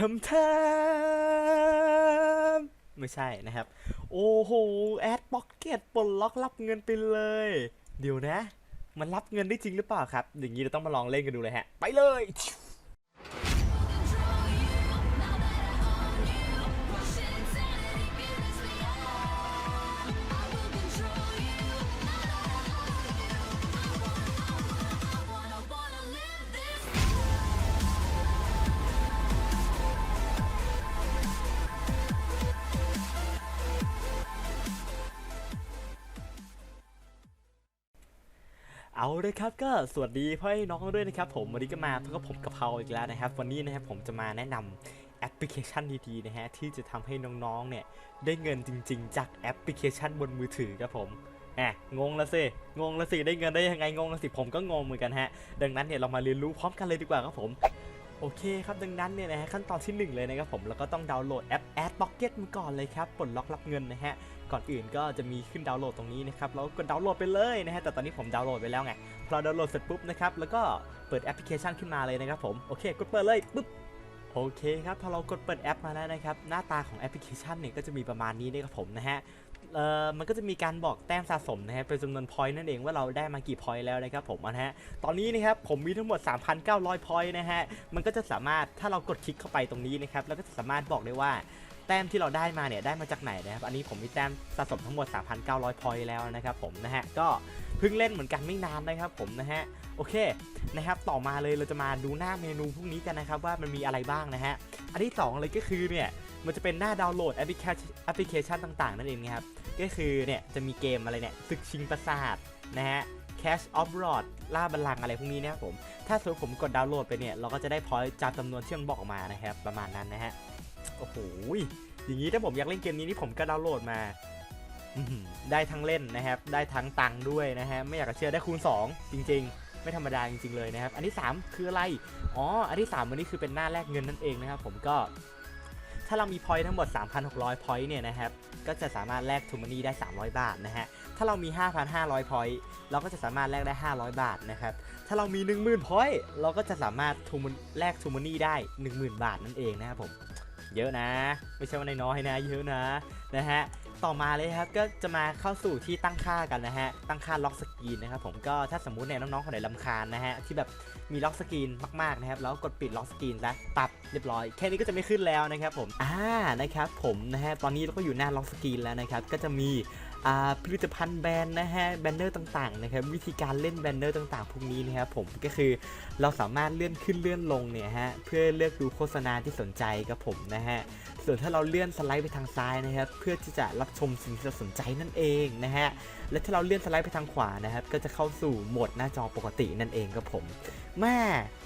ทำทมไม่ใช่นะครับ โอ้โห แอดบ็อกเก็ตปลดล็อกรับเงินไปเลย เดี๋ยวนะ มันรับเงินได้จริงหรือเปล่าครับ อย่างนี้เราต้องมาลองเล่นกันดูเลยฮะ ไปเลย เอาเลยครับก็สวัสดีพ่อให้น้องด้วยนะครับผมวันนี้ก็มาพบกับผมกะเพราอีกแล้วนะครับ วันนี้นะครับผมจะมาแนะนำแอปพลิเคชันดีๆนะฮะที่จะทำให้น้องๆเนี่ยได้เงินจริง ๆ จากแอปพลิเคชันบนมือถือครับผมแหมงงละสิงงละสิได้เงินได้ยังไงงงละสิผมก็งงเหมือนกันฮะดังนั้นเนี่ยเรามาเรียนรู้พร้อมกันเลยดีกว่าครับผม โอเคครับดังนั้นเนี่ยนะฮะขั้นตอนที่หนึ่งเลยนะครับผมแล้วก็ต้องดาวน์โหลดแอป AdPocket มาก่อนเลยครับปลดล็อกรับเงินนะฮะก่อนอื่นก็จะมีขึ้นดาวน์โหลดตรงนี้นะครับแล้วกดดาวน์โหลดไปเลยนะฮะแต่ตอนนี้ผมดาวน์โหลดไปแล้วไงพอดาวน์โหลดเสร็จปุ๊บนะครับแล้วก็เปิดแอปพลิเคชันขึ้นมาเลยนะครับผมโอเคกดเปิดเลยปุ๊บโอเคครับพอเรากดเปิดแอปมาแล้วนะครับหน้าตาของแอปพลิเคชันเนี่ยก็จะมีประมาณนี้นะครับผมนะฮะ เอ่อมันก็จะมีการบอกแต้มสะสมนะฮะเป็นจำนวนพอยต์นั่นเองว่าเราได้มากี่พอยต์แล้วนะครับผมนะฮะตอนนี้นะครับผมมีทั้งหมด 3,900พอยต์นะฮะมันก็จะสามารถถ้าเรากดคลิกเข้าไปตรงนี้นะครับแล้วก็จะสามารถบอกได้ว่าแต้มที่เราได้มาเนี่ยได้มาจากไหนนะครับ อันนี้ผมมีแต้มสะสมทั้งหมด 3,900 พอยต์แล้วนะครับผมนะฮะ ก็ เพิ่งเล่นเหมือนกันไม่นานนะครับผมนะฮะโอเคนะครับต่อมาเลยเราจะมาดูหน้าเมนูพวกนี้กันนะครับว่ามันมีอะไรบ้างนะฮะอันที่สองเลยก็คือเนี่ยมันจะเป็นหน้าดาวน์โหลดแอปพลิเคชันแอปพลิเคชันต่างๆนั่นเองครับก็คือเนี่ยจะมีเกมอะไรเนี่ยศึกชิงประสาทนะฮะ Cash of Rod ล่าบัลลังก์อะไรพวกนี้นะครับผม ถ้าสมมติผมกดดาวน์โหลดไปเนี่ย เราก็จะได้พอยต์จากจำนวนที่มันบอกออกมานะครับ ประมาณนั้นนะฮะ โอ้โห อย่างนี้ถ้าผมอยากเล่นเกมนี้นี่ผมก็ดาวน์โหลดมา ได้ทั้งเล่นนะครับ ได้ทั้งตังค์ด้วยนะฮะ ไม่อยากจะเชื่อได้คูณ 2 จริง ๆ ไม่ธรรมดาจริง ๆ เลยนะครับ อันที่ 3 คืออะไร อ๋อ อันที่3อันนี้คือเป็นหน้าแลกเงินนั่นเองนะครับ ผมก็ ถ้าเรามีพอยต์ทั้งหมด 3,600พอยต์เนี่ยนะครับ ก็จะสามารถแลกทูมานี่ได้ 300 บาทนะฮะ ถ้าเรามี 5,500พอยต์เราก็จะสามารถแลกได้ 500 บาทนะครับ ถ้าเรามี 10,000พอยต์เราก็จะสามารถทูมแลกทูมานี่ได้ 10,000 บาทนั่นเองนะครับผม เยอะนะ ไม่ใช่ว่าน้อยนะ เยอะนะ นะฮะ ต่อมาเลยครับก็จะมาเข้าสู่ที่ตั้งค่ากันนะฮะตั้งค่าล็อกสกรีนนะครับผมก็ถ้าสมมุติเนี่ยน้องๆคนไหนลำคาญนะฮะที่แบบมีล็อกสกรีนมากๆนะครับแล้วกดปิดล็อกสกรีนแล้วตัดเรียบร้อยแค่นี้ก็จะไม่ขึ้นแล้วนะครับผมอ่านะครับผมนะฮะตอนนี้เราก็อยู่หน้าล็อกสกรีนแล้วนะครับก็จะมี ผลิตภัณฑ์แบรนด์นะฮะแบนเนอร์ต่างๆนะครับวิธีการเล่นแบนเนอร์ต่างๆพวกนี้นะครับผมก็คือเราสามารถเลื่อนขึ้นเลื่อนลงเนี่ยฮะเพื่อเลือกดูโฆษณาที่สนใจกับผมนะฮะส่วนถ้าเราเลื่อนสไลด์ไปทางซ้ายนะครับเพื่อที่จะรับชมสิ่งที่เราสนใจนั่นเองนะฮะและถ้าเราเลื่อนสไลด์ไปทางขวานะครับก็จะเข้าสู่โหมดหน้าจอปกตินั่นเองครับผมแม่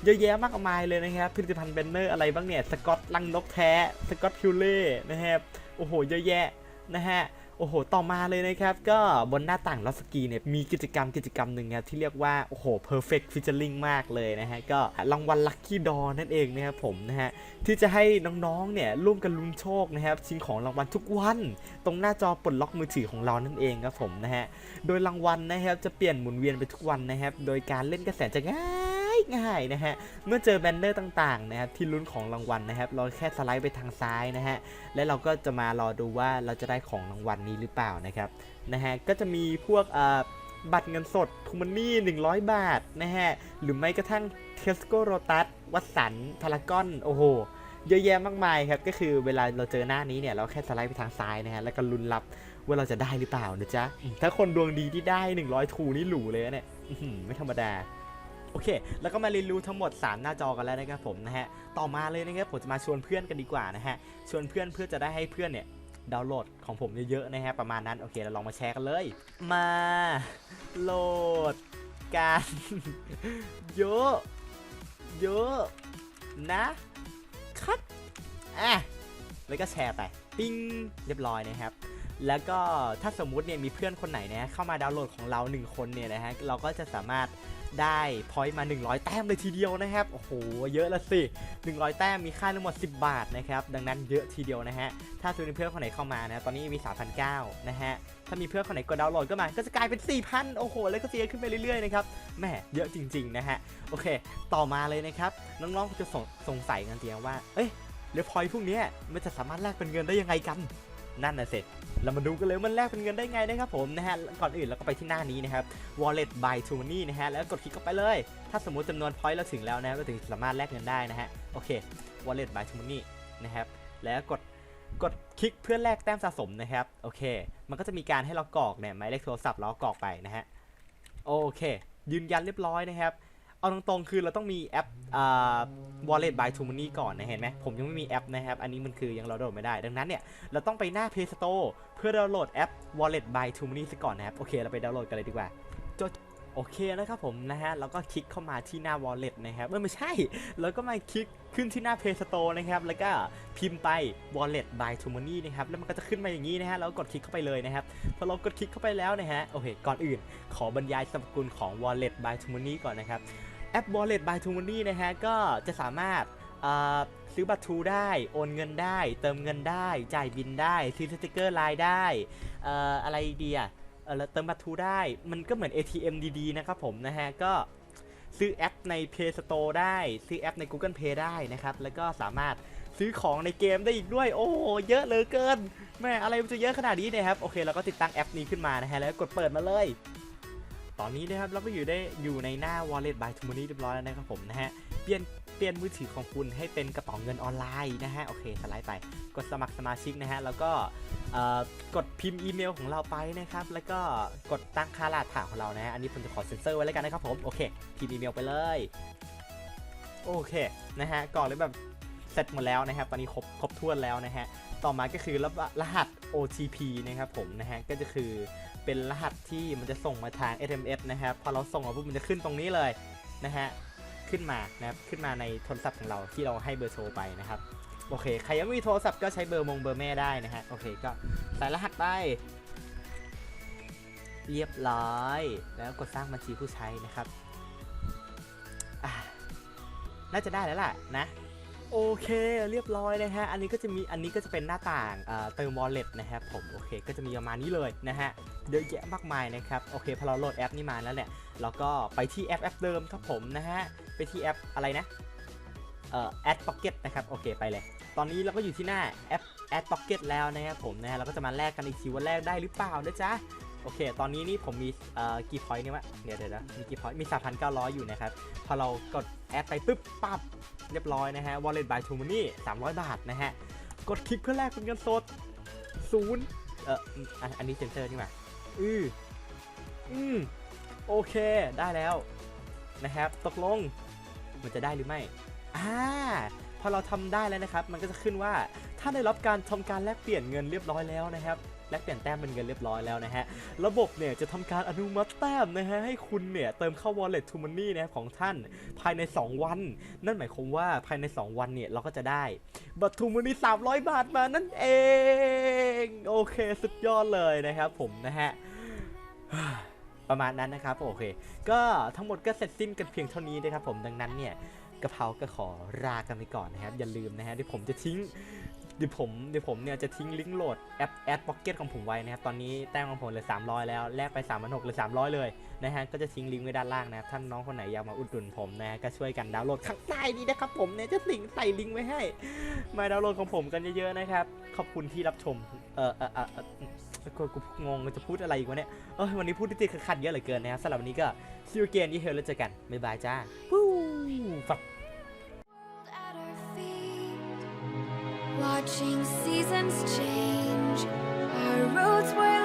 เยอะแยะมากมายเลยนะครับผลิตภัณฑ์แบนเนอร์อะไรบ้างเนี่ยสกอตลังนกแท้สกอตพิวเล่นะครับโอ้โหเยอะแยะนะฮะ โอ้โห ต่อมาเลยนะครับ ก็บนหน้าต่างลอสกีเนี่ย มีกิจกรรมกิจกรรมหนึ่งครับที่เรียกว่า โอ้โห perfect featuring มากเลยนะฮะ ก็รางวัล lucky door นั่นเองนะครับผมนะฮะ ที่จะให้น้องๆ เนี่ย ร่วมกันลุ้นโชคนะครับ ชิงของรางวัลทุกวัน ตรงหน้าจอปลดล็อกมือถือของเรานั่นเองครับผมนะฮะ โดยรางวัลนะครับจะเปลี่ยนหมุนเวียนไปทุกวันนะครับ โดยการเล่นกระแสจะง่าย ง่ายนะฮะ เมื่อเจอแบนเนอร์ต่างๆนะครับที่ลุ้นของรางวัลนะครับ เราแค่สไลด์ไปทางซ้ายนะฮะ และเราก็จะมารอดูว่าเราจะได้ของรางวัลนี้หรือเปล่านะครับ นะฮะ ก็จะมีพวกเอ่อบัตรเงินสดทูมันนี่ 100 บาทนะฮะ หรือไม่กระทั่งเทสโก้โรตัสวัตสันพารากอน โอ้โห เยอะแยะมากมายครับ ก็คือเวลาเราเจอหน้านี้เนี่ย เราแค่สไลด์ไปทางซ้ายนะฮะ แล้วก็ลุ้นรับว่าเราจะได้หรือเปล่านะจ๊ะ ถ้าคนดวงดีที่ได้ 100 ทูนี่หรูเลยนะเนี่ยไม่ธรรมดา โอเค แล้วก็มาเรียนรู้ทั้งหมด 3 หน้าจอกันแล้วนะครับผมนะฮะ ต่อมาเลยนะครับผมจะมาชวนเพื่อนกันดีกว่านะฮะ ชวนเพื่อนเพื่อจะได้ให้เพื่อนเนี่ยดาวน์โหลดของผมเยอะๆนะฮะประมาณนั้นโอเคเราลองมาแชร์กันเลย มาโหลดกันเยอะเยอะนะครับอะแล้วก็แชร์ไป ปิ้งเรียบร้อยนะครับ แล้วก็ถ้าสมมุติเนี่ยมีเพื่อนคนไหนนะเข้ามาดาวน์โหลดของเรา 1 คนเนี่ยนะฮะเราก็จะสามารถได้พอยต์มา 100 แต้มเลยทีเดียวนะครับ โอ้โห เยอะละสิ 100 แต้มมีค่าทั้งหมด 10 บาทนะครับ ดังนั้นเยอะทีเดียวนะฮะ ถ้าสมมติเพื่อนคนไหนเข้ามานะ ตอนนี้มี 3,900 นะฮะ ถ้ามีเพื่อนคนไหนกดดาวน์โหลดก็มา ก็จะกลายเป็น 4,000 โอ้โห แล้วก็เสียขึ้นไปเรื่อยๆ นะครับ แหม เยอะจริง ๆ นะฮะ โอเค ต่อมาเลยนะครับ น้องๆ จะสงสงสัยกันเตียงว่า เอ้ย แล้วพอยพวกนี้มันจะสามารถแลกเป็นเงินได้ยังไงกัน นั่นน่ะเสร็จเรามาดูกันเลยมันแลกเป็นเงินได้ไงนะครับผมนะฮะก่อนอื่นเราก็ไปที่หน้านี้นะครับ wallet by to money นะฮะแล้วกดคลิกเข้าไปเลย ถ้าสมมุติจำนวน point เราถึงแล้วนะเราถึงสามารถแลกเงินได้นะฮะโอเค wallet by to money นะครับแล้วกดกดคลิกเพื่อแลกแต้มสะสมนะครับโอเค มันก็จะมีการให้เรากรอกเนี่ยหมายเลขโทรศัพท์เรากรอกไปนะฮะโอเค ยืนยันเรียบร้อยนะครับ เอาตรงๆคือเราต้องมีแอปอ่า wallet by to money ก่อนนะเห็นไหมผมยังไม่มีแอปนะครับ อันนี้มันคือยังเราโหลดไม่ได้ ดังนั้นเนี่ย เราต้องไปหน้า Play Store เพื่อดาวน์โหลดแอป wallet by to money ซะก่อนนะครับ โอเค เราไปดาวน์โหลดกันเลยดีกว่าจดโอเคนะครับผมนะฮะแล้วก็คลิกเข้ามาที่หน้า wallet นะครับไม่ใช่ แล้วก็มาคลิกขึ้นที่หน้า Play Store นะครับ แล้วก็พิมพ์ไป wallet by to money นะครับ แล้วมันก็จะขึ้นมาอย่างนี้นะฮะ แล้วกดคลิกเข้าไปเลยนะครับ พอเรากดคลิกเข้าไปแล้วนะฮะ โอเค ก่อนอื่น ขอบรรยายสรรพคุณของ wallet by to money ก่อนนะครับ แอป wallet by to money นะฮะก็จะสามารถซื้อบัตรทูได้โอนเงินได้ เติมเงินได้ จ่ายบินได้ซื้อสติกเกอร์ไลน์ได้เอ่อะไรดีอะเออเติมบัตรทูได้มันก็เหมือน ATM ดีๆนะครับผมนะฮะก็ซื้อแอปใน Play Store ได้ ซื้อแอปใน Google Play ได้นะครับ แล้วก็สามารถซื้อของในเกมได้อีกด้วย โอ้โหเยอะเหลือเกินแม่อะไรมันจะเยอะขนาดนี้นี่ยครับ โอเคเราก็ติดตั้งแอปนี้ขึ้นมานะฮะ แล้วกดเปิดมาเลย ตอนนี้นะครับเราก็อยู่ได้อยู่ในหน้า wallet by t o m o n y เรียบร้อยแล้วนะครับผมนะฮะเปลี่ยนเปลี่ยนมือถือของคุณให้เป็นกระเป๋าเงินออนไลน์นะฮะโอเคสไลด์ไปกดสมัครสมาชิกนะฮะแล้วก็กดพิมพ์อีเมลของเราไปนะครับแล้วก็กดตั้งค่ารหัสผ่านของเรานะฮะอันนี้ผมจะขอเซ็นเซอร์ไว้แล้วกันนะครับผมโอเคพิมพ์อีเมลไปเลยโอเคนะฮะก่อนเลยแบบ เสร็จหมดแล้วนะครับ ตอนนี้ครบครบถ้วนแล้วนะฮะ ต่อมาก็คือรหัส OTP นะครับผมนะฮะ ก็จะคือเป็นรหัสที่มันจะส่งมาทาง SMS นะครับ พอเราส่งมาปุ๊บมันจะขึ้นตรงนี้เลยนะฮะ ขึ้นมานะครับ ขึ้นมาในโทรศัพท์ของเราที่เราให้เบอร์โทรไปนะครับ โอเค ใครยังไม่มีโทรศัพท์ก็ใช้เบอร์มงเบอร์แม่ได้นะฮะ โอเค ก็ใส่รหัสไปเรียบร้อย แล้วกดสร้างบัญชีผู้ใช้นะครับ น่าจะได้แล้วล่ะนะ โอเคเรียบร้อยนะฮะอันนี้ก็จะมีอันนี้ก็จะเป็นหน้าต่างเติม wallet นะครับผมโอเคก็จะมีประมาณนี้เลยนะฮะเยอะแยะมากมายนะครับโอเคพอเราโหลดแอปนี้มาแล้วเนี่ยเราก็ไปที่แอปแอปเดิมครับผมนะฮะไปที่แอปอะไรนะเอ่อ Ad Pocket นะครับโอเคไปเลย ตอนนี้เราก็อยู่ที่หน้าแอป Ad Pocket แล้วนะครับผมนะฮะเราก็จะมาแลกกันอีกทีว่าแลกได้หรือเปล่านะจ๊ะ โอเค ตอนนี้นี่ผมมีเอ่อกี่พอยต์เนี่ยวะเดี๋ยวเดี๋ยวนะมีกี่พอยต์มี3,900 อยู่นะครับ พอเรากดแอดไปปุ๊บปั๊บเรียบร้อยนะฮะ wallet by t o m o n y 300 บาทนะฮะ กดคลิกเพื่อแลกเป็นเงินสดศูนย์เอ่ออันนี้เซนเซอร์นี่หว่าอืออืมโอเคได้แล้วนะครับ ตกลงมันจะได้หรือไม่อ่าพอเราทำได้แล้วนะครับ มันก็จะขึ้นว่าถ้าได้รับการทำการแลกเปลี่ยนเงินเรียบร้อยแล้วนะครับ แลกเปลี่ยนแต้มเป็นเงินเรียบร้อยแล้วนะฮะ ระบบเนี่ยจะทำการอนุมัติแต้มนะฮะให้คุณเนี่ยเติมเข้า wallet to money นะครับของท่านภายใน 2 วัน นั่นหมายความว่าภายใน 2 วันเนี่ยเราก็จะได้บัตรทูมันนี่300 บาทมานั่นเอง โอเคสุดยอดเลยนะครับผมนะฮะประมาณนั้นนะครับโอเค ก็ทั้งหมดก็เสร็จสิ้นกันเพียงเท่านี้นะครับผมดังนั้นเนี่ยกระเพราก็ขอลากันไปก่อนนะครับ อย่าลืมนะฮะเดี๋ยวผมจะทิ้ง เดี๋ยวผมเดี๋ยวผมเนี่ยจะทิ้งลิงก์โหลดแอปแอดพ็อกเก็ตของผมไว้นะครับ ตอนนี้แต้มของผมเหลือ300 แล้ว แลกไป3 6 0 0เหลือ300 เลยนะฮะ ก็จะทิ้งลิงก์ไว้ด้านล่างนะครับ ท่านน้องคนไหนอยากมาอุดหนุนผมนะฮะ ก็ช่วยกันดาวน์โหลดข้างใต้นี้นะครับ ผมเนี่ยจะสิงใส่ลิงก์ไว้ให้ มาดาวน์โหลดของผมกันเยอะๆนะครับ ขอบคุณที่รับชม เออเออเออเออกูงงจะพูดอะไรอีกวะเนี่ย เอยวันนี้พูดติดๆขัดเยอะเหลือเกินนะครับสำหรับวันนี้ก็ see you again ที่เฮลแล้วเจอกันบ๊ายบายจ้าวู้ Watching seasons change, our roads were